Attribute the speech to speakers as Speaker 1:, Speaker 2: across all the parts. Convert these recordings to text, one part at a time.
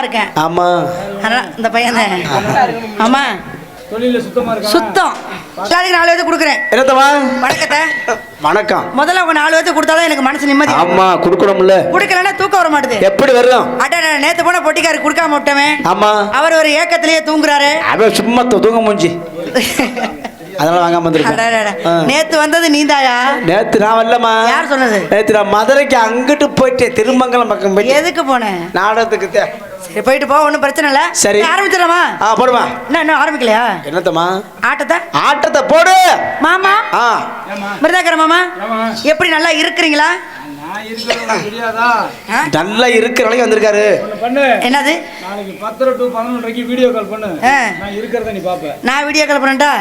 Speaker 1: தொழில்ல சுத்தமா இருக்கேன்.
Speaker 2: ஆமா.
Speaker 1: அதனால இந்த பையன்
Speaker 3: சுத்தமா.
Speaker 1: எல்லாத்துக்கும் நாலு பேர்த்து கொடுக்குறேன்.
Speaker 2: என்னத்தம்மா?
Speaker 1: வணக்கத்தை.
Speaker 2: வணக்கம்.
Speaker 1: முதல்ல அவங்க நாலு பேர்த்து கொடுத்தாதான் எனக்கு மனசு நிம்மதி
Speaker 2: ஆமா குடுக்கணும்ல.
Speaker 1: கொடுக்கலன்னா தூக்கம் வர மாட்டுது
Speaker 2: எப்படி வரும்
Speaker 1: அட நேத்து போன பொட்டிக்காரு கொடுக்காம விட்டவன்.
Speaker 2: ஆமா.
Speaker 1: அவர் ஒரு ஏக்கத்திலேயே தூங்குறாரு.
Speaker 2: அவன் சும்மா தூங்க மூஞ்சி. அதனால வாங்காம வந்திருக்கேன்.
Speaker 1: நேத்து வந்தது நீதாயா
Speaker 2: நேத்து நான் வரலம்மா.
Speaker 1: யார் சொன்னது?
Speaker 2: நேத்து நான் மதுரைக்கு அங்கிட்டு போயிட்டேன். திருமங்கலம் பக்கம் போயிட்டு
Speaker 1: எதுக்கு போனேன்?
Speaker 2: நாடகத்துக்கு
Speaker 1: சரி போயிட்டு போ ஒன்றும் பிரச்சனை இல்லை.
Speaker 2: சரி.
Speaker 1: ஆரம்பிச்சிடலாமா?
Speaker 2: ஆ போடுமா.
Speaker 1: என்ன இன்னும் ஆரம்பிக்கலையா?
Speaker 2: என்னத்தம்மா?
Speaker 1: ஆட்டத்தை?
Speaker 2: ஆட்டத்தை போடு.
Speaker 1: மாமா.
Speaker 2: ஆ.
Speaker 1: மிருதாகர மாமா. எப்படி நல்லா இருக்கிறீங்களா?
Speaker 2: நல்லா இருக்கிற வரைக்கும் வந்திருக்காரு.
Speaker 1: என்னது?
Speaker 3: நாளைக்கு பத்தரை டு வீடியோ கால் பண்ணு. நான் இருக்கிறத நீ பாப்ப.
Speaker 1: நான் வீடியோ கால் பண்ணட்டா.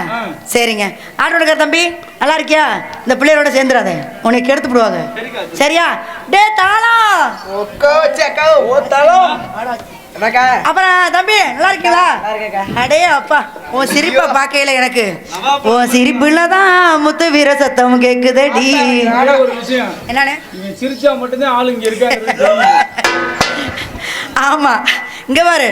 Speaker 1: சரிங்க. ஆட்டோட தம்பி நல்லா இருக்கியா? இந்த பிள்ளையரோட சேர்ந்துடாத உனக்கு கெடுத்து விடுவாங்க. சரியா? டே தாளம். அப்புறம் தம்பி நல்லா இருக்கீங்களா? அடே அப்பா உன் சிரிப்பை பார்க்கையில எனக்கு. உன் சிரிப்புல தான் முத்து வீர சத்தம் கேக்குதடி.
Speaker 3: இவன் சிரிச்சா மட்டும்தான் ஆளு இங்க இருக்காரு
Speaker 1: ஆமா. இங்க பாரு.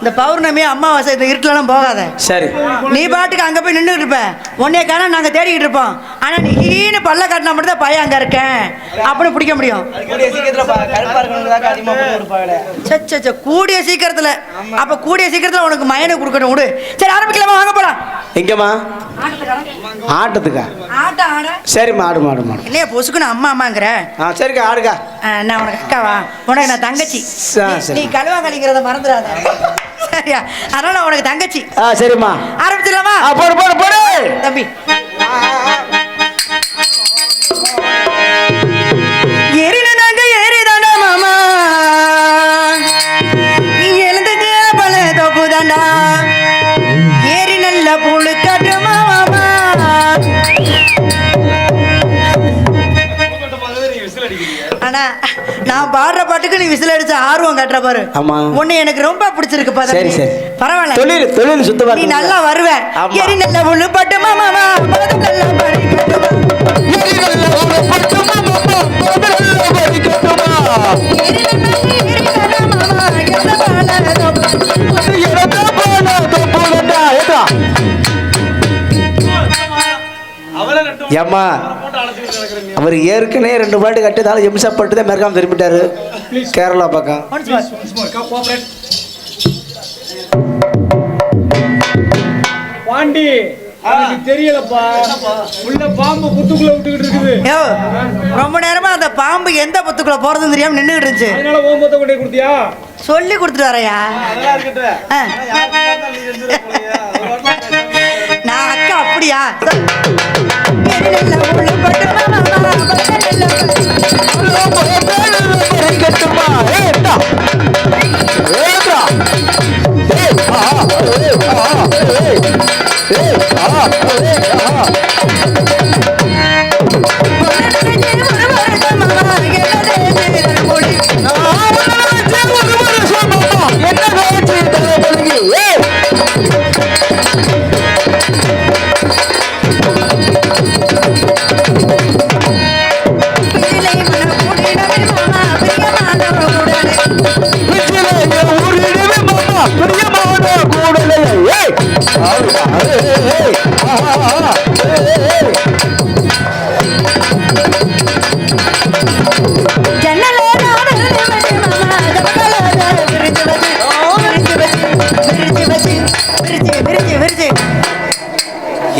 Speaker 1: இந்த பௌர்ணமி அமாவாசை இந்த இருட்டுலலாம் போகாத.
Speaker 2: சரி.
Speaker 1: நீ பாட்டுக்கு அங்க போய் நின்றுட்டு இருப்ப. உன்னைய காண நாங்க தேடிக்கிட்டு இருப்போம். ஆனா நீன்னு பல்ல காட்டினா மட்டும் தான் பையன் அங்க இருக்கேன் அப்படின்னு பிடிக்க முடியும். சே, சே, சே, கூடிய சீக்கிரத்துல. அப்ப கூடிய சீக்கிரத்துல உனக்கு மயனை கொடுக்கணும் விடு. சரி ஆரம்பிக்கலாமா? வாங்க போலாம்.
Speaker 2: எங்கம்மா? ஆட்டத்துக்கா சரிம்மா ஆடு. மாடு மாடு
Speaker 1: இல்லையா பொசுக்குன்னு அம்மா அம்மாங்கிற
Speaker 2: ஆ சரிக்கா ஆடுக்கா.
Speaker 1: நான் உனக்கு அக்காவா உனக்கு நான் தங்கச்சி. நீ-
Speaker 2: சரி.
Speaker 1: நீ கழுவாங்கலிங்கிறத மறந்துடாத. சரியா? அதனால நான் உனக்கு தங்கச்சி.
Speaker 2: ஆ சரிம்மா.
Speaker 1: ஆரம்பிச்சிடலாமா?
Speaker 2: போடு போடு போடு.
Speaker 1: தம்பி. நான் பாடுற பாட்டுக்கு நீ விசில் அடிச்ச ஆர்வம் காட்டுற பாரு
Speaker 2: ஆமா.
Speaker 1: உன்னை எனக்கு ரொம்ப பிடிச்சிருக்கு பாரு
Speaker 2: சரி, சரி.
Speaker 1: பரவாயில்ல
Speaker 2: தொழில் தொழில் சுத்தமா
Speaker 1: நீ? நல்லா வருவ
Speaker 2: ஆமா.
Speaker 1: எரி நல்ல புல்லு பட்டுமா மாமா நல்ல படி கட்டுமா
Speaker 2: எரி நல்ல ஒரு பட்டுமா மாமா, நல்ல வரி கட்டுமா. ஏம்மா அவர் ஏற்கனவே ரெண்டு பாட்டு கட்டதால எம்சா பட்டு தான் மெருகாம திரும்பிட்டாரு கேரளா பக்கம்.
Speaker 3: பாண்டி தெரியலப்பா. உள்ள பாம்பு புத்துக்குள்ள விட்டுக்கிட்டு இருக்குது.
Speaker 1: ரொம்ப நேரமா அந்த பாம்பு எந்த புத்துக்குள்ள போறதுன்னு தெரியாம நின்னுகிட்டு இருந்துச்சு.
Speaker 3: அதனால ஓம்பத்தை கொண்டே கொடுத்தியா?
Speaker 1: சொல்லி கொடுத்துட்டு வரையா? ஆ. நான் அக்கா அப்படியா?
Speaker 2: Hello.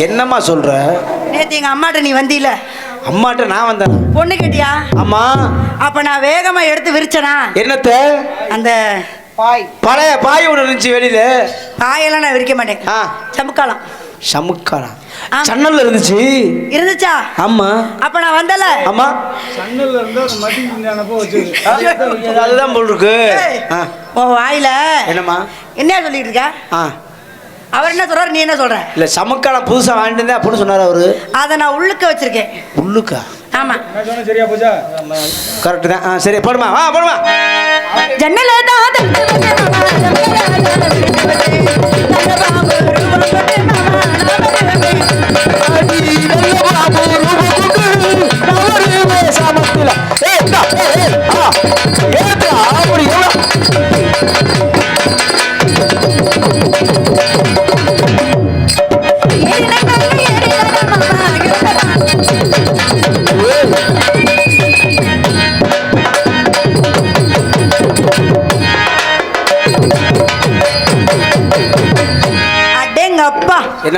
Speaker 2: என்னம்மா சொல்ற?
Speaker 1: நேத்து எங்க அம்மாட்ட நீ வந்தீல
Speaker 2: அம்மாட்ட நான் வந்தேன்?
Speaker 1: பொண்ணு கேட்டியா?
Speaker 2: அம்மா.
Speaker 1: அப்ப நான் வேகமா எடுத்து விரிச்சனா?
Speaker 2: என்னத்த?
Speaker 1: அந்த
Speaker 2: பழைய பாய் ஒன்று இருந்துச்சு வெளியில.
Speaker 1: பாயெல்லாம் நான் விரிக்க மாட்டேன்.
Speaker 2: ஆ.
Speaker 1: சமுக்காலம்.
Speaker 2: சமுக்காரா
Speaker 1: ஆமா.
Speaker 2: சன்னல்ல இருந்துச்சு?
Speaker 1: இருந்துச்சா?
Speaker 2: ஆமா.
Speaker 1: அப்ப நான் வந்தல.
Speaker 2: ஆமா.
Speaker 3: சன்னல்ல இருந்தா மதி நினைப்போ வச்சது
Speaker 2: அதுதான் போல் இருக்கு.
Speaker 1: உன் வாயில
Speaker 2: என்னம்மா?
Speaker 1: என்ன சொல்லிட்டு இருக்க?
Speaker 2: ஆ.
Speaker 1: அவர் என்ன சொல்றாரு நீ என்ன சொல்ற?
Speaker 2: இல்ல சமுக்காலம் புதுசா வாங்கிட்டு இருந்தேன் அப்படின்னு சொன்னாரு அவரு.
Speaker 1: அதை நான் உள்ளுக்க வச்சிருக்கேன்.
Speaker 2: உள்ளுக்கா?
Speaker 1: ஆமா.
Speaker 3: சரியா போச்சா
Speaker 2: கரெக்ட் தான். ஆ சரி போடுமா. வா போடுமா.
Speaker 1: ஜன்னல தான்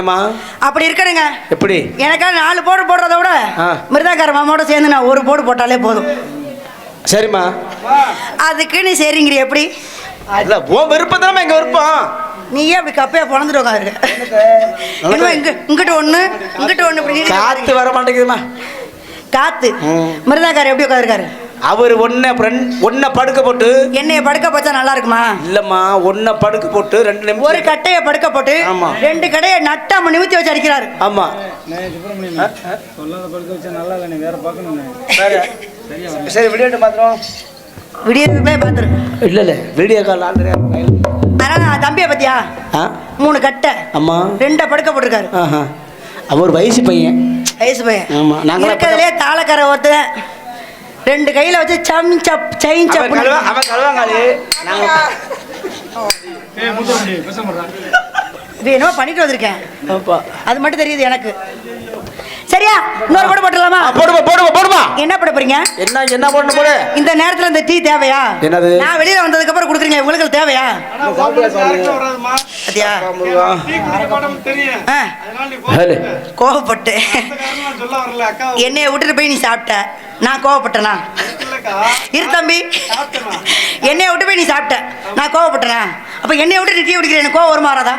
Speaker 2: என்னம்மா?
Speaker 1: அப்படி இருக்கணுங்க.
Speaker 2: எப்படி?
Speaker 1: எனக்காக நாலு போடு போடுறத விட. மிருதாக்கார மாமாவோட சேர்ந்து நான் ஒரு போடு போட்டாலே போதும்.
Speaker 2: சரிம்மா.
Speaker 1: அதுக்கு நீ சரிங்கிற எப்படி?
Speaker 2: இல்ல உன் விருப்பம் தானே எங்க விருப்பம்?
Speaker 1: நீயே அப்படி கப்பையா பிறந்துட்டு இங்க இங்கிட்ட ஒண்ணு இங்கிட்ட ஒண்ணு
Speaker 2: காத்து வர மாட்டேங்குதுமா
Speaker 1: காத்து.
Speaker 2: ம்.
Speaker 1: மிருதாக்கார் எப்படி உட்காந்துருக்காரு
Speaker 2: அவர் ஒன்ன ஃப்ரெண்ட் ஒன்ன படுக்க போட்டு
Speaker 1: என்னைய படுக்க போச்சா நல்லா இருக்குமா
Speaker 2: இல்லம்மா ஒன்ன படுக்க போட்டு ரெண்டு
Speaker 1: ஒரு
Speaker 2: நிமிஷம்
Speaker 1: கட்டைய படுக்க போட்டு
Speaker 2: ஆமா.
Speaker 1: ரெண்டு கடையை நட்டாம நிமித்தி வச்சு அடிக்கிறாரு.
Speaker 2: ஆமா.
Speaker 3: நான் சுப்பிரமணியம் சொல்லாத படுக்க வச்சா நல்லா இல்லை வேற? பார்க்கணும்
Speaker 2: சரி விடியோட்டு மாத்திரம்
Speaker 1: விடியறதுக்குள்ளே பாத்துரு
Speaker 2: இல்ல இல்ல வீடியோ கால் ஆல்ரெடி
Speaker 1: அதனால தம்பியை பத்தியா?
Speaker 2: ஆ?
Speaker 1: மூணு கட்டை.
Speaker 2: அம்மா
Speaker 1: ரெண்டை படுக்க போட்டிருக்காரு
Speaker 2: அவர் வயசு பையன்.
Speaker 1: வயசு பையன்.
Speaker 2: ஆமா, நாங்களாம்
Speaker 1: இருக்கிறதுலே தாளக்கரை ஒருத்தன். ரெண்டு கையில வச்சு சம் சப் செயின் சப்
Speaker 2: அவன்
Speaker 3: மாட்டா
Speaker 1: இது பண்ணிட்டு வந்திருக்கேன்.
Speaker 2: அப்பா
Speaker 1: அது மட்டும் தெரியுது எனக்கு. சரியா? இன்னொரு கூட போட்டுடலாமா?
Speaker 2: ஆ, போடுமா போடுமா போடுமா.
Speaker 1: என்ன பண்ண போறீங்க?
Speaker 2: என்ன என்ன போடணும் போடு.
Speaker 1: இந்த நேரத்துல இந்த டீ தேவையா?
Speaker 2: என்னது?
Speaker 1: நான் வெளியில வந்ததுக்கு அப்புறம் கொடுக்குறீங்க உங்களுக்கு தேவையா?
Speaker 2: ஹலோ.
Speaker 1: கோவப்பட்டு.
Speaker 3: காரணம் சொல்ல வரல அக்கா.
Speaker 1: என்னைய விட்டுட்டு போய் நீ சாப்பிட்ட. நான் கோவப்பட்டனா?
Speaker 3: இல்லக்கா.
Speaker 1: இரு தம்பி? என்னைய விட்டு போய் நீ சாப்பிட்ட. நான் கோவப்பட்டனா? அப்ப என்னைய விட்டு டீ குடிக்கிறேன் எனக்கு கோவம் வருமா வராதா?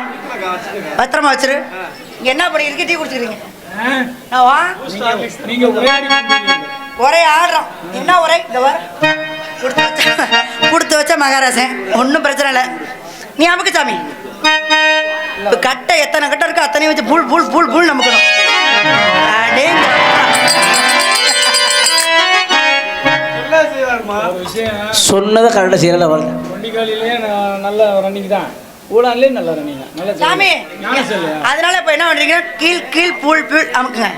Speaker 1: பத்திரமா வச்சிரு. என்ன பண்ணி இருக்கு? டீ குடிச்சிக்கிறீங்க. வா
Speaker 3: நீங்க ஒரே
Speaker 1: ஆடுறோம் என்ன ஒரே? இந்த வர கொடுத்து வச்ச கொடுத்து வச்ச மகாராசன். ஒன்றும் பிரச்சனை இல்லை. நீ அமுக்கு சாமி. இப்போ கட்டை எத்தனை கட்டை இருக்கோ அத்தனையும் வச்சு புல் புல் புல் புல் நமக்கணும்.
Speaker 2: சொன்னதை கரெக்டாக செய்யல வரல
Speaker 3: நல்ல ரன்னிங் தான். ஊடான்லேயே நல்ல தான் நல்ல
Speaker 1: சாமி அதனால இப்போ என்ன பண்றீங்க? கீழ் கீழ் புல் புல் அமுக்குங்க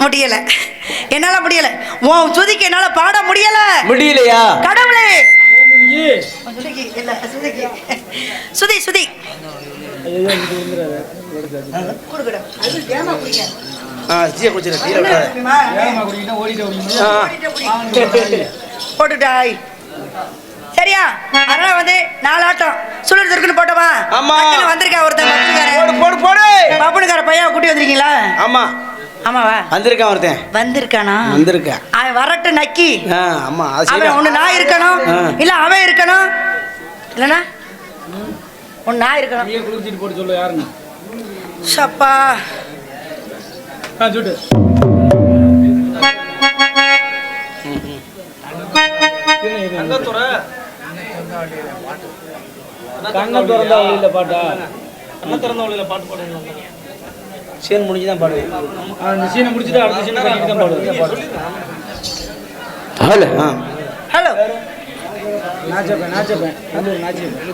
Speaker 1: முடியல. என்னால முடியல. உன் சுதிக்கு என்னால பாட முடியல.
Speaker 2: முடியலையா?
Speaker 1: கடவுளே!
Speaker 3: ஏ
Speaker 1: சுதிக்கு இல்ல சுதிக்கு. சுதி சுதி. போட்டுட்டாய். சரியா? அதனால வந்து நாலு ஆட்டம். சுழல் இருக்குன்னு போட்டவா
Speaker 2: ஆமா.
Speaker 1: டக்குனு வந்திருக்கா ஒருத்தன்
Speaker 2: போடு
Speaker 1: பப்புனுக்கார
Speaker 2: போடு போடு
Speaker 1: பப்புனுக்கார பையன் கூட்டி வந்திருக்கீங்களா?
Speaker 2: ஆமா.
Speaker 1: ஆமாவா?
Speaker 2: வந்திருக்கான் ஒருத்தன்.
Speaker 1: வந்திருக்கானா?
Speaker 2: வந்திருக்கேன்
Speaker 1: அவன் வரட்டு நக்கி.
Speaker 2: ஆமா அது
Speaker 1: அவன் ஒண்ணு நான் இருக்கணும். இல்ல அவன் இருக்கணும். இல்லனா? ஒன்னு நான் இருக்கணும்.
Speaker 3: நீயே குளிச்சிட்டு போட்டு சொல்லு யாருன்னு?
Speaker 1: சப்பா.
Speaker 3: ஆ சுட்டு கண்ணை திறந்தா வழியில பாட்டா?
Speaker 2: சீன் முடிஞ்சு தான் பாடுவேன்.
Speaker 3: ஆ, இந்த சீனை முடிச்சுட்டு அடுத்த சீனை தான் பாடுவேன்.
Speaker 2: ஹலோ. ஆ.
Speaker 1: ஹலோ.
Speaker 3: நாச்சப்பேன் நாச்சப்பேன். நல்லூர் நாச்சப்பேன்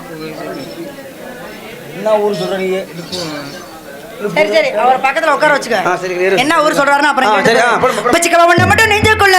Speaker 2: என்ன ஊர் சொல்ற நீ
Speaker 1: சரி சரி. அவர் பக்கத்துல உட்கார வச்சுக்க. என்ன ஊர் சொல்றாருன்னா அப்புறம் உன்னை மட்டும் நெஞ்சுக்குள்ள.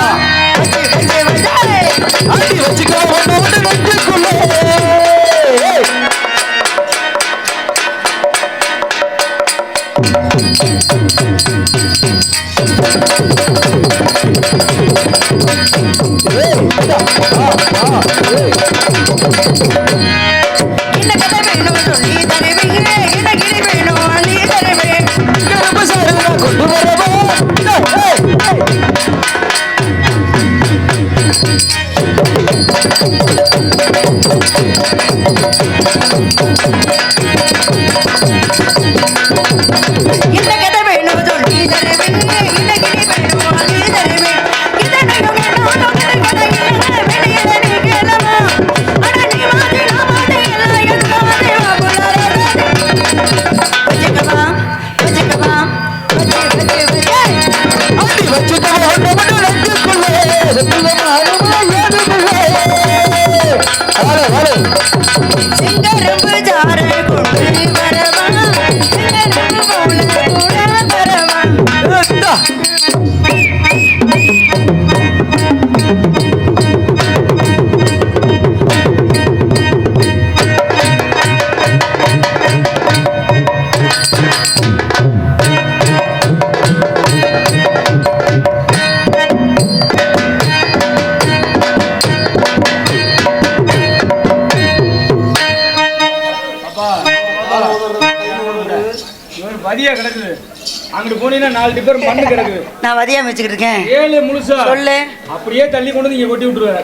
Speaker 3: நாலு டிப்பர் மண்ணு கிடக்குது
Speaker 1: நான் வதியா வச்சுக்கிட்டு இருக்கேன்.
Speaker 3: ஏழு முழுசா.
Speaker 1: சொல்லு.
Speaker 3: அப்படியே தள்ளி கொண்டு வந்து இங்க கொட்டி விட்டுருவாரு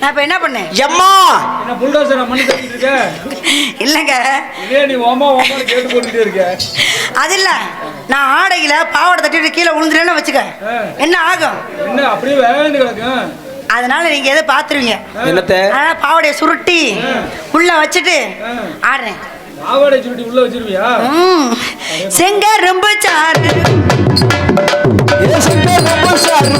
Speaker 1: நான் இப்போ என்ன பண்ணேன்?
Speaker 2: எம்மா!
Speaker 3: என்ன புல்டோசர் மண்ணு தட்டிட்டு இருக்க
Speaker 1: இல்லைங்க.
Speaker 3: இதே நீ ஓமா ஓமான்னு கேட்டு போட்டுட்டே இருக்க.
Speaker 1: அது இல்லை. நான் ஆடையில பாவாடை தட்டிட்டு கீழே விழுந்துட்டேன்னு வச்சுக்க. என்ன ஆகும்?
Speaker 3: என்ன அப்படியே வேண்டு கிடக்கும்
Speaker 1: அதனால நீங்க எதை பாத்துருவீங்க? பாவாடையை சுருட்டி உள்ள வச்சுட்டு. ஆடுறேன்.
Speaker 3: ஆவாடை சுருட்டி உள்ள வச்சிருவியா.
Speaker 1: செங்க ரொம்ப சாரு
Speaker 2: ஏசுக்க ரொம்ப சாரு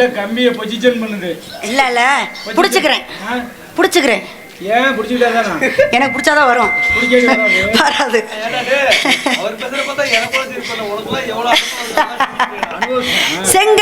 Speaker 3: உள்ள கம்பியை பொசிஷன் பண்ணுது.
Speaker 1: இல்ல இல்ல. புடிச்சுக்கிறேன்? புடிச்சுக்கிறேன்.
Speaker 3: ஏன் பிடிச்சிக்கிட்டே தானா
Speaker 1: எனக்கு பிடிச்சாதான் வரும்.
Speaker 3: வராது.
Speaker 1: வராது. செங்க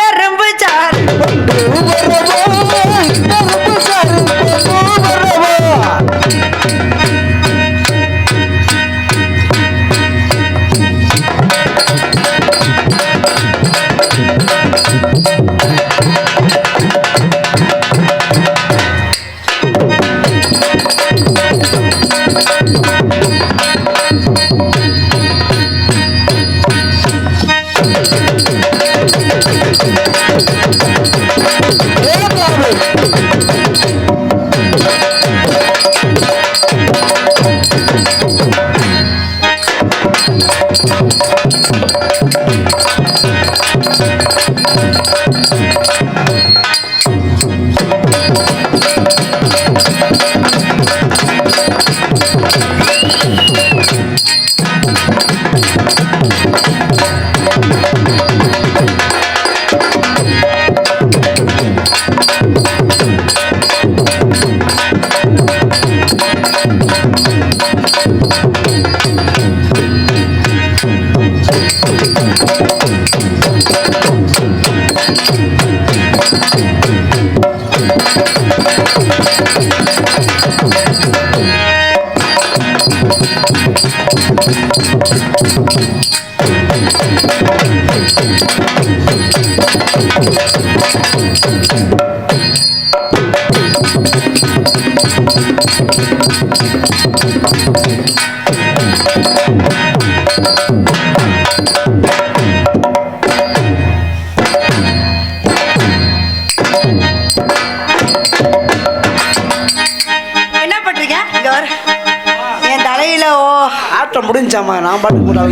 Speaker 2: முடிஞ்சாமா நான் போட்டு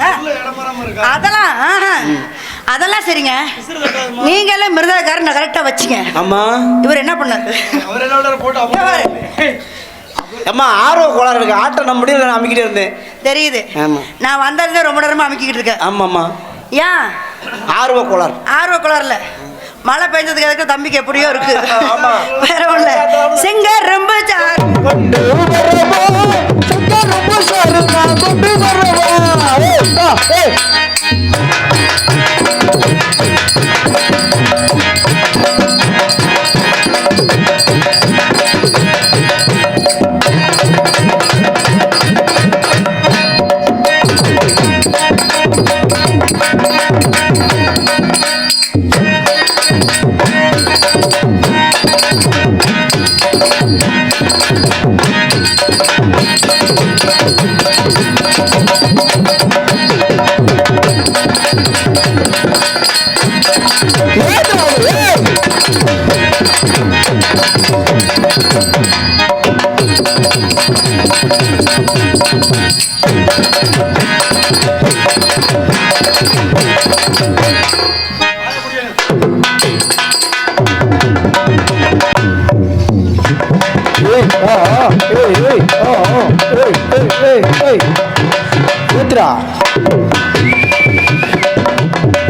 Speaker 1: ஆ. அதெல்லாம். அதெல்லாம் சரிங்க. நீங்க எல்லாம் மிருதகாரன் கரெக்டா வச்சுங்க.
Speaker 2: அம்மா
Speaker 1: இவர் என்ன பண்ணாரு.
Speaker 2: அம்மா ஆர்வ கோளாறு இருக்கு. ஆட்டம் நம்ம முடியல நான் அமைக்கிட்டே இருந்தேன்.
Speaker 1: தெரியுது.
Speaker 2: ஆமா.
Speaker 1: நான் வந்ததுல ரொம்ப நேரமா அமைக்கிட்டு இருக்கேன்.
Speaker 2: ஆமாம்மா.
Speaker 1: ஏன்?
Speaker 2: ஆர்வ கோளாறு.
Speaker 1: ஆர்வ குளர்ல மழை பெஞ்சதுக்கு அதுக்கு தம்பிக்கு எப்படியோ இருக்கு.
Speaker 2: ஆமா.
Speaker 1: வேற ஒண்ணு. சிங்க ரொம்ப சார்
Speaker 2: கொண்டு ரொம்ப சாரு கொண்டு வரவா?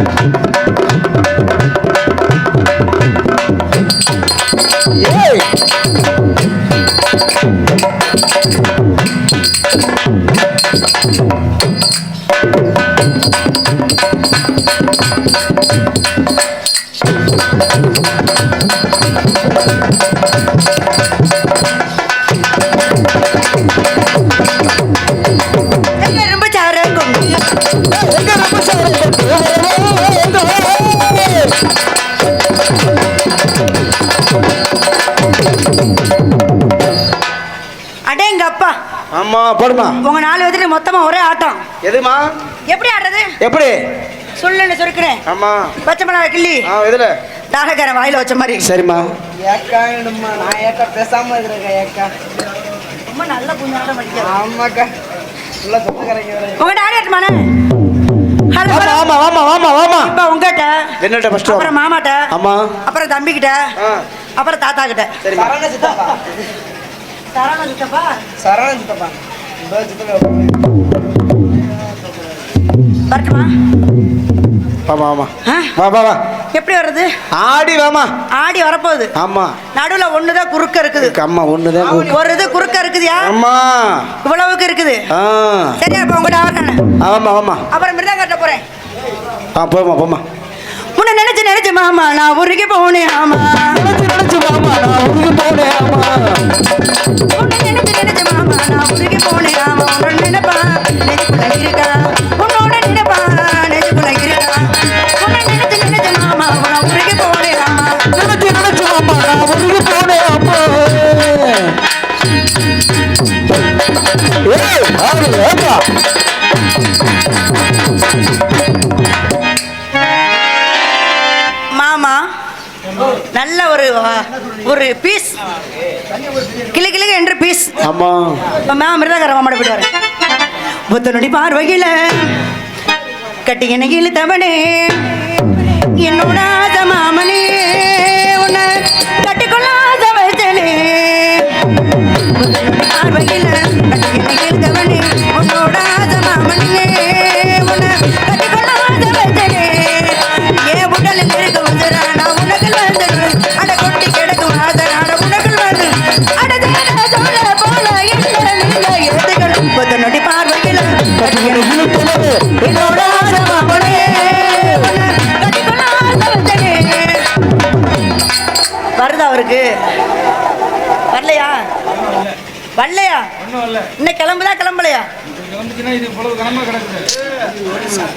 Speaker 1: Thank you.
Speaker 2: எதுமா
Speaker 1: எப்படி ஆடுறது?
Speaker 2: எப்படி?
Speaker 1: சொல்லுன்னு சொருக்கிறேன்.
Speaker 2: ஆமா.
Speaker 1: பச்சை மிளகா கிள்ளி.
Speaker 2: ஆ எதுல?
Speaker 1: தாகக்காரன் வாயில வச்ச மாதிரி.
Speaker 2: சரிம்மா.
Speaker 4: ஏக்கா வேணுமா நான் ஏக்கா பேசாம இருக்கிறேக்கா ஏக்கா.
Speaker 1: ரொம்ப நல்ல புண்ணாட்டம் அடிக்கிறது
Speaker 4: ஆமாக்கா. சொத்துக்கரைக்கு வர
Speaker 1: உங்க ஹலோ
Speaker 2: ஆமா ஆமா ஆமா ஆமா
Speaker 1: இப்ப உங்ககிட்ட?
Speaker 2: என்னட்ட ஃபர்ஸ்ட்
Speaker 1: அப்புறம் மாமாட்ட?
Speaker 2: ஆமா.
Speaker 1: அப்புறம் தம்பி கிட்ட
Speaker 2: ஆ.
Speaker 1: அப்புறம் தாத்தா கிட்ட
Speaker 2: சரிம்மா.
Speaker 4: சரவண சித்தப்பா.
Speaker 1: சரவண சித்தப்பா.
Speaker 4: இந்த சித்தப்பா.
Speaker 1: வரட்டுமா?
Speaker 2: ஆமா ஆமா? வா வா வா.
Speaker 1: எப்படி வர்றது?
Speaker 2: ஆடி வாமா.
Speaker 1: ஆடி வரப்போகுது.
Speaker 2: ஆமா.
Speaker 1: நடுவுல ஒண்ணுதான் குறுக்க இருக்குது.
Speaker 2: அம்மா ஒண்ணுதான் கூ-
Speaker 1: ஒரு இது குறுக்க இருக்குதுயா?
Speaker 2: அம்மா.
Speaker 1: இவ்வளவுக்கு இருக்குது.
Speaker 2: ஆ.
Speaker 1: சரியா இப்ப உங்ககிட்ட வரேன்
Speaker 2: ஆமா ஆமா.
Speaker 1: அப்புறம் மிருதம் கட்ட போறேன்.
Speaker 2: ஆ போமா போமா
Speaker 1: உன்னை நினைச்சு நினைச்சு மாமா நான் உருகி போனேன் ஆமா.
Speaker 2: நினைச்சு நினைச்சு மாமா நான் உருகி போனேன் ஆமா.
Speaker 1: உன்னை நினைச்சு நினைச்சு மாமா நான் உருகி போனேன் ஆமா. உன்னோட நினைப்பா நெஞ்சுக்குள்ள இருக்கா பீஸ் கிளி கிளி என்று பீஸ்
Speaker 2: அம்மா
Speaker 1: இப்போ மேம் மிருதகர மாமாட போயிட்டு வரேன் புத்தனுடைய பார்வையில கட்டி என்ன இழுத்தவனே. என்னோட மாமனே.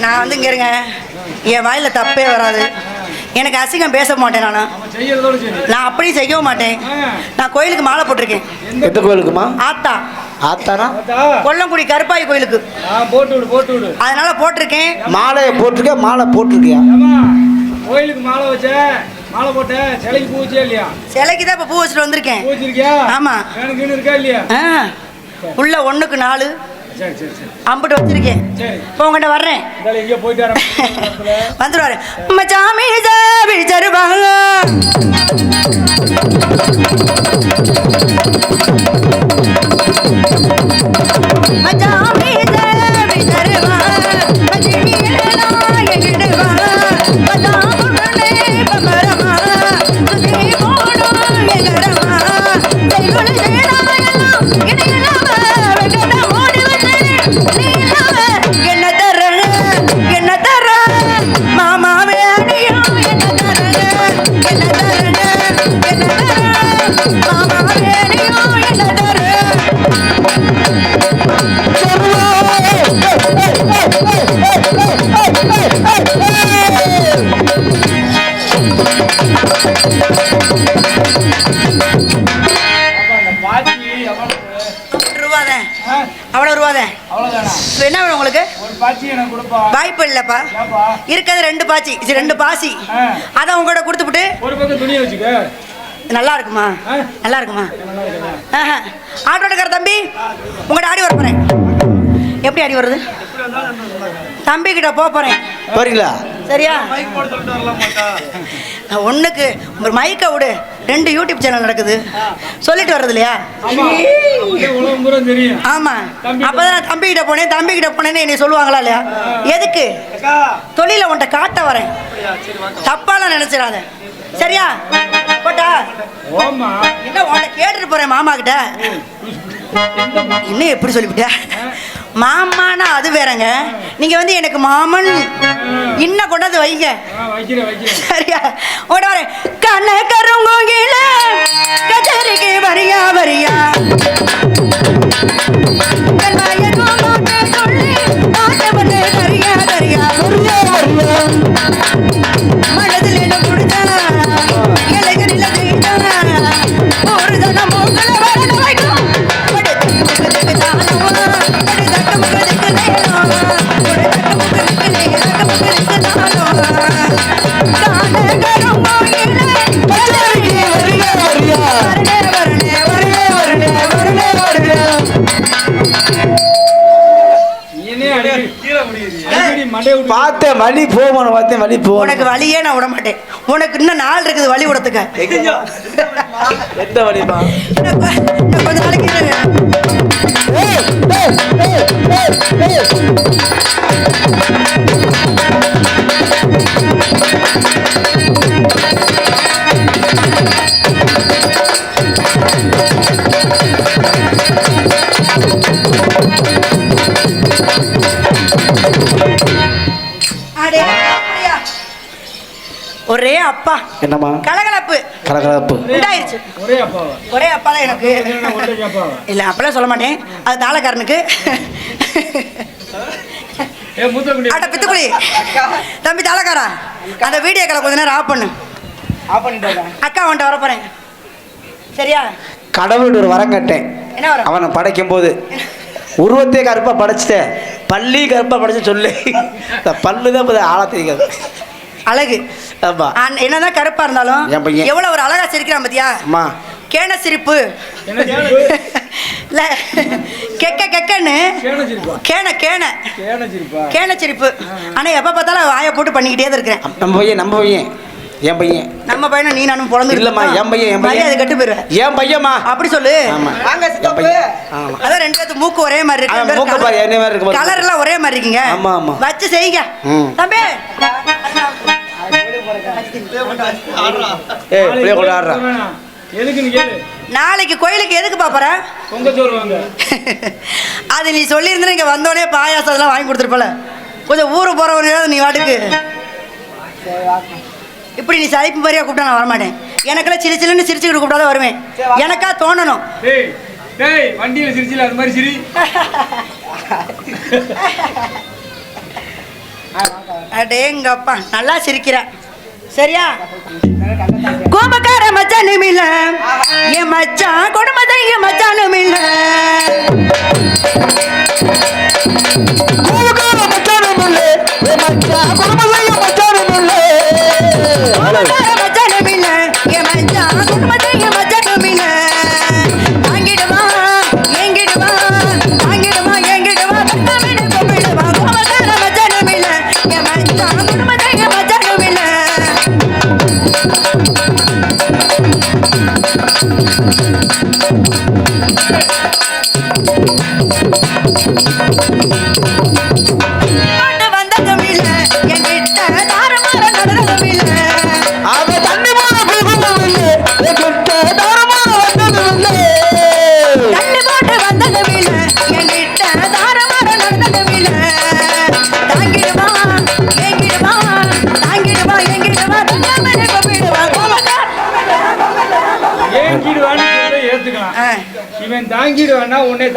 Speaker 1: நான் வந்து
Speaker 3: இங்க
Speaker 1: இருங்க. என் வாயில தப்பே வராது. எனக்கு அசிங்கம் பேச மாட்டேன் நான். நான் அப்படியும் செய்யவும் மாட்டேன். நான் கோயிலுக்கு மாலை போட்டிருக்கேன்.
Speaker 2: எந்த கோயிலுக்குமா?
Speaker 1: ஆத்தா.
Speaker 2: ஆத்தானா?
Speaker 3: பார்த்தா
Speaker 1: கொல்லங்குடி கருப்பாய் கோயிலுக்கு. அதனால போட்டிருக்கேன்.
Speaker 2: மாலையை போட்டிருக்க மாலை போட்டிருக்கியா?
Speaker 3: கோயிலுக்கு மாலை வச்ச மாலை போட்ட சிலைக்கு பூ வச்சியா இல்லையா?
Speaker 1: சிலைக்கு தான் இப்போ பூ வச்சுட்டு வந்திருக்கேன்.
Speaker 3: பூ வச்சிருக்கியா?
Speaker 1: ஆமா.
Speaker 3: எனக்கு இருக்கா இல்லையா?
Speaker 1: ஆ, உள்ள ஒண்ணுக்கு நாலு. அம்பிட்டு வச்சிருக்கேன்.
Speaker 3: சரி.
Speaker 1: இப்போ உங்ககிட்ட வர்றேன். தருவாங்க மச்சாமி வாய்ப்பு இல்லைப்பா. இருக்கிறது ரெண்டு பாச்சி. இது ரெண்டு பாசி. அதை உங்களோட கொடுத்துப்புட்டு
Speaker 3: ஒரு பக்கம் துணியை வச்சுக்க.
Speaker 1: நல்லா இருக்குமா. நல்லா இருக்குமா? ஆஹா. ஆட்டோடக்கார தம்பி உங்கள்கிட்ட ஆடி வர போறேன். எப்படி ஆடி வருது தம்பி கிட்ட போக போறேன்.
Speaker 2: போறீங்களா
Speaker 1: சரியா? ஒண்ணுக்கு ஒரு மைக்கை விடு. ரெண்டு யூடியூப் சேனல் நடக்குது. சொல்லிட்டு வர்றது இல்லையா?
Speaker 3: அப்படியே உலகம் பூரா தெரியும்.
Speaker 1: ஆமா.
Speaker 3: தம்பி.
Speaker 1: அப்பதான் நான் தம்பி கிட்ட போனேன் தம்பி கிட்ட போனேன்னு என்னை சொல்லுவாங்களா இல்லையா? எதுக்கு? தொழில உன்ட்ட காட்ட வரேன். தப்பாலாம் நினைச்சிடாத. சரியா? போட்டா?
Speaker 3: ஓமா.
Speaker 1: என்ன உன்ட்ட கேட்டுட்டு போறேன் மாமா கிட்ட இன்னும் எப்படி சொல்லிவிட்ட? மாமானா அது வேறங்க. நீங்க வந்து எனக்கு மாமன். இன்னும் கொண்டாந்து வைங்க. சரியா? ஓட வரேன். கண்ண கருங்கோங்கில கச்சேரிக்கு வரியா வரியா?
Speaker 2: பார்த்தேன் வழி போகணும் பார்த்தேன் வழி
Speaker 1: உனக்கு
Speaker 2: போகணும்
Speaker 1: வழியே நான் விட மாட்டேன். உனக்கு இன்னும் நாள் இருக்குது வழி விடத்துக்கு
Speaker 2: எந்த வழிமா
Speaker 1: கொஞ்ச நாளைக்கு அப்பா.
Speaker 2: என்னம்மா?
Speaker 1: கலகலப்பு.
Speaker 2: கலகலப்பு.
Speaker 1: உண்டாயிருச்சு.
Speaker 3: ஒரே
Speaker 1: அப்பா தான் எனக்கு. இல்ல அப்பெல்லாம் சொல்ல மாட்டேன். அது தாளக்காரனுக்கு
Speaker 3: ஏ மூத்தக்குடி.
Speaker 1: அட பித்துக்குழி தம்பி தாளக்காரா? அந்த வீடியோ காலை கொஞ்ச நேரம் ஆஃப் பண்ணு.
Speaker 4: ஆஃப் பண்ணிட்டேன்
Speaker 1: அக்கா உன்ட்ட வர போறேன் சரியா?
Speaker 2: கடவுள் ஒரு வரம் கேட்டேன். அவனை படைக்கும் போது உருவத்தையே கருப்பா படைச்சிட்டேன். பள்ளி கருப்பா படைச்சு சொல்லு. இந்த பல்லு தான் இப்போ ஆள தெரியாது.
Speaker 1: அழகு.
Speaker 2: ஆமா.
Speaker 1: என்னதான் கருப்பா இருந்தாலும். எவ்வளவு ஒரு அழகா சிரிக்கிறான் பாத்தியா?
Speaker 2: அம்மா.
Speaker 1: கேன சிரிப்பு. இல்ல கெக்க கெக்கன்னு.
Speaker 3: கேன சிரிப்பா?
Speaker 1: கேன கேன.
Speaker 3: கேன சிரிப்பா?
Speaker 1: கேன சிரிப்பு. ஆனா எப்ப பார்த்தாலும் வாயை போட்டு பண்ணிக்கிட்டே தான் இருக்கிறேன்.
Speaker 2: நம்ம பையன் நம்ம பையன். என் பையன்.
Speaker 1: நம்ம பையனை நீ நானும் பிறந்து
Speaker 2: இல்லம்மா என் பையன் என் பையன்.
Speaker 1: கட்டு போயிருவேன்
Speaker 2: என் பையன்மா
Speaker 1: அப்படி சொல்லு.
Speaker 4: வாங்க சித்தப்பு.
Speaker 1: அதான் ரெண்டு பேத்து மூக்கு ஒரே மாதிரி இருக்கு.
Speaker 2: மூக்கு பாரு, என்னைய மாதிரி இருக்கு.
Speaker 1: கலர் எல்லாம் ஒரே மாதிரி இருக்கீங்க.
Speaker 2: ஆமா, ஆமா.
Speaker 1: வச்சு செய்யுங்க. தம்பி.
Speaker 2: ஏய் பிள்ளைய கொண்டு ஆடுறா.
Speaker 3: எதுக்குன்னு கேளு.
Speaker 1: நாளைக்கு கோயிலுக்கு எதுக்கு பாப்பற
Speaker 3: பொங்க சோறு வாங்க.
Speaker 1: அது நீ சொல்லியிருந்தா இங்க வந்தோடனே பாயாசம் அதெல்லாம் வாங்கி கொடுத்துருப்பல கொஞ்சம் ஊரு போறவங்க நீ வாட்டுக்கு. இப்படி நீ சலிப்பு மாதிரியா கூப்பிட்டா நான் வரமாட்டேன். எனக்கெல்லாம் சிரி சிரின்னு சிரிச்சுக்கிட்டு கூப்பிட்டா தான் வருவேன் எனக்கா தோணணும்.
Speaker 3: டேய் டேய் வண்டியில சிரிச்சில அது மாதிரி சிரி.
Speaker 1: அடேங்கப்பா நல்லா சிரிக்கிற. சரியா? கோபக்கார மச்சானும் இல்ல. என் மச்சான் குடும்பத்தை என் மச்சானும் இல்லை. கோபக்கார மச்சானும் இல்ல. என் மச்சான் குடும்பத்தை என் மச்சானும் இல்ல.
Speaker 3: மஞ்சள் மஞ்சள்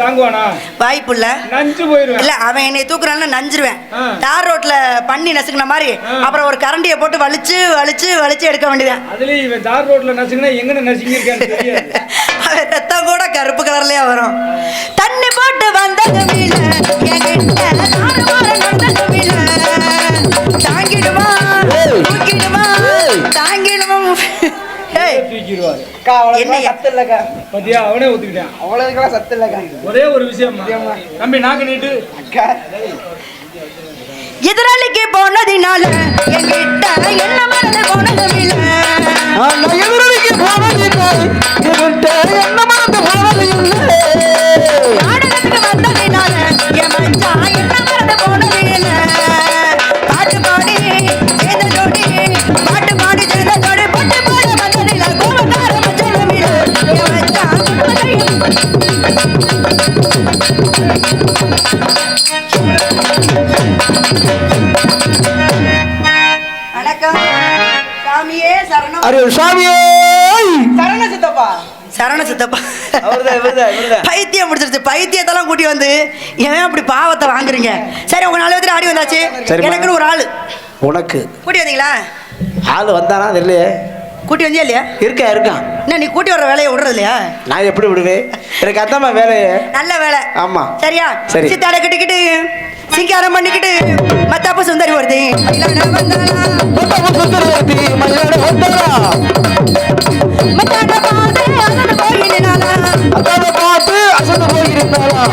Speaker 3: தாங்குவானா?
Speaker 1: வாய்ப்புள்ள
Speaker 3: நஞ்சு போயிருவேன்.
Speaker 1: இல்ல அவன் என்னை தூக்குறான்னு நஞ்சிருவேன். தார் ரோட்ல பண்ணி நசுக்கின மாதிரி. அப்புறம் ஒரு கரண்டியை போட்டு வலிச்சு வலிச்சு வலிச்சு எடுக்க வேண்டியதான்
Speaker 3: அதுலயும் இவன் தார் ரோட்ல நசுங்கினா எங்கன நசுங்கிருக்கான்னு தெரியாது.
Speaker 1: அவன் ரத்தம் கூட கருப்பு கலர்லயே வரும்.
Speaker 4: அவ்வளோதுக்கெல்லாம்
Speaker 1: என்னய்யா?
Speaker 4: சத்து இல்லைக்கா
Speaker 3: பாத்தியா? அவனே ஒத்துக்கிட்டான்.
Speaker 4: அவ்வளோதுக்கெல்லாம் சத்து இல்லைக்கா
Speaker 3: ஒரே ஒரு விஷயம் தம்பி நாக்கு நீட்டு.
Speaker 4: அக்கா.
Speaker 1: எதிராளிக்கு போனதினால என்கிட்ட என்ன மறந்து போனதும் இல்ல
Speaker 2: நான் எதிரொலிக்கு போனதில்லை இருட்ட என்ன மறந்து போனதில்லை.
Speaker 1: நாடகத்துக்கு வந்ததினால என் மச்சான் என்ன மறந்து போனது இல்ல.
Speaker 4: சரண சித்தப்பா.
Speaker 1: பைத்தியம் முடிச்சிருச்சு பைத்தியத்தெல்லாம் கூட்டி வந்து ஏன் அப்படி பாவத்தை வாங்குறீங்க. சரி உங்க நாலு பேர் ஆடி வந்தாச்சு. எனக்குன்னு ஒரு ஆளு.
Speaker 2: உனக்கு.
Speaker 1: கூட்டி வந்தீங்களா?
Speaker 2: ஆள் வந்தானா தெரியலையே.
Speaker 1: கூட்டி வந்தியா இல்லையா
Speaker 2: இருக்கா இருக்கான்
Speaker 1: என்ன நீ கூட்டி வர வேலையை விடுறது இல்லையா
Speaker 2: நான் எப்படி விடுவேன் எனக்கு அதாம்மா வேலையே
Speaker 1: நல்ல வேலை
Speaker 2: ஆமா
Speaker 1: சரியா
Speaker 2: சரி
Speaker 1: சித்தாட கட்டிக்கிட்டு சிங்காரம் பண்ணிக்கிட்டு மத்தாப்ப சுந்தரி வருது மயிலாட
Speaker 2: சுந்தரி வருது மயிலாட வந்தாளா
Speaker 1: மத்தாட பார்த்து அசந்து போயிருந்தாளா
Speaker 2: மத்தாட பார்த்து அசந்து
Speaker 1: போயிருந்தாளா